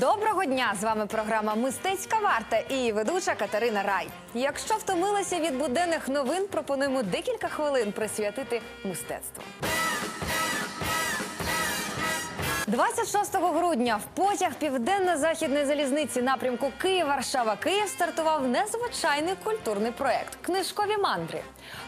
Доброго дня! З вами програма Мистецька варта і ведуча Катерина Рай. Якщо втомилися від буденних новин, пропонуємо декілька хвилин присвятити мистецтву. 26 грудня в потяг південно-західної залізниці напрямку Київ-Варшава-Київ стартував незвичайний культурний проект Книжкові мандри.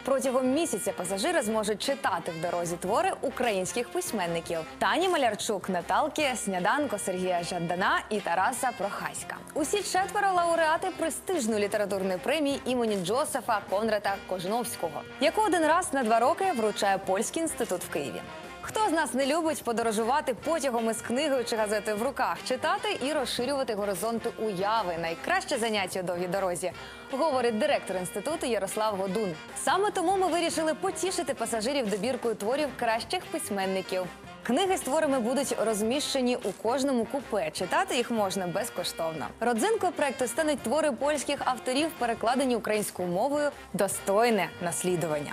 Протягом місяця пасажири зможуть читати в дорозі твори українських письменників Тані Малярчук, Наталки Сняданко, Сергія Жадана і Тараса Прохаська. Усі четверо лауреати престижної літературної премії імені Джосефа Конрата Кожновського, яку один раз на два роки вручає польський інститут в Києві. Хто з нас не любить подорожувати потягом із книгою чи газетою в руках, читати і розширювати горизонти уяви найкраще заняття у довгій дорозі, говорить директор інституту Ярослав Годун. Саме тому ми вирішили потішити пасажирів добіркою творів кращих письменників. Книги з творами будуть розміщені у кожному купе. Читати їх можна безкоштовно. Родзинкою проекту стануть твори польських авторів, перекладені українською мовою достойне наслідування.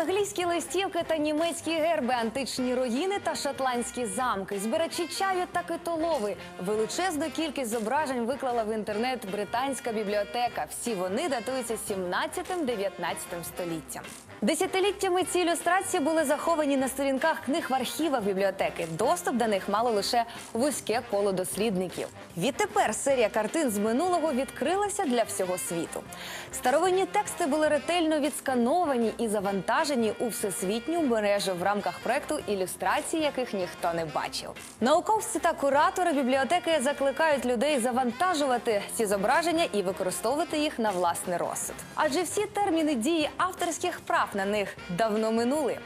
Англійські листівки та німецькі герби, античні руїни та шотландські замки, збирачі чаю та китолови. Величезну кількість зображень виклала в інтернет британська бібліотека. Всі вони датуються 17-19 століттям. Десятиліттями ці ілюстрації були заховані на сторінках книг в архівах бібліотеки. Доступ до них мало лише вузьке коло дослідників. Відтепер серія картин з минулого відкрилася для всього світу. Старовинні тексти були ретельно відскановані і завантажені у всесвітню мережу в рамках проекту ілюстрації, яких ніхто не бачив. Науковці та куратори бібліотеки закликають людей завантажувати ці зображення і використовувати їх на власний розсуд. Адже всі терміни дії авторських прав на них давно минули.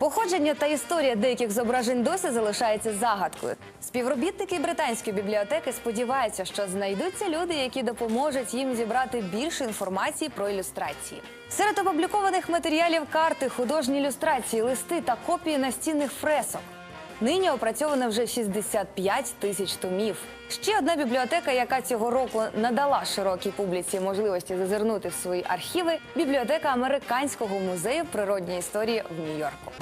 Походження та історія деяких зображень досі залишається загадкою. Співробітники британської бібліотеки сподіваються, що знайдуться люди, які допоможуть їм зібрати більше інформації про ілюстрації. Серед опублікованих матеріалів карти, художні ілюстрації, листи та копії настінних фресок. Нині опрацьовано вже 65 тисяч томів. Ще одна бібліотека, яка цього року надала широкій публіці можливості зазирнути в свої архіви бібліотека Американського музею природньої історії в Нью-Йорку.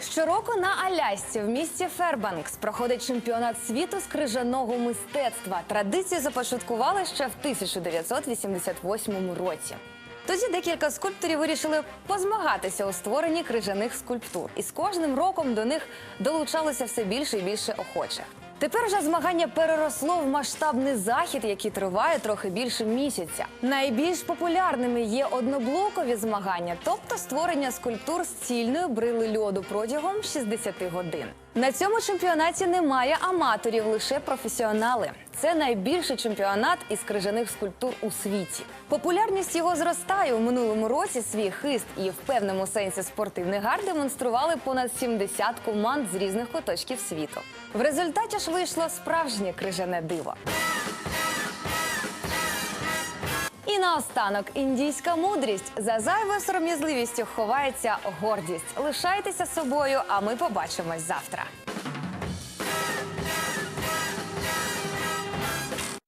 Щороку на Алясці в місті Фербанкс проходить чемпіонат світу з крижаного мистецтва. Традицію започаткували ще в 1988 році. Тоді декілька скульпторів вирішили позмагатися у створенні крижаних скульптур, і з кожним роком до них долучалося все більше і більше охочих. Тепер вже змагання переросло в масштабний захід, який триває трохи більше місяця. Найбільш популярними є одноблокові змагання, тобто створення скульптур з цільної брили льоду протягом 60 годин. На цьому чемпіонаті немає аматорів, лише професіонали. Це найбільший чемпіонат із крижаних скульптур у світі. Популярність його зростає у минулому році. Свій хист і в певному сенсі спортивний гар демонстрували понад 70 команд з різних куточків світу. В результаті ж вийшло справжнє крижане диво. І наостанок індійська мудрість за зайвою сором'язливістю ховається гордість. Лишайтеся собою, а ми побачимось завтра.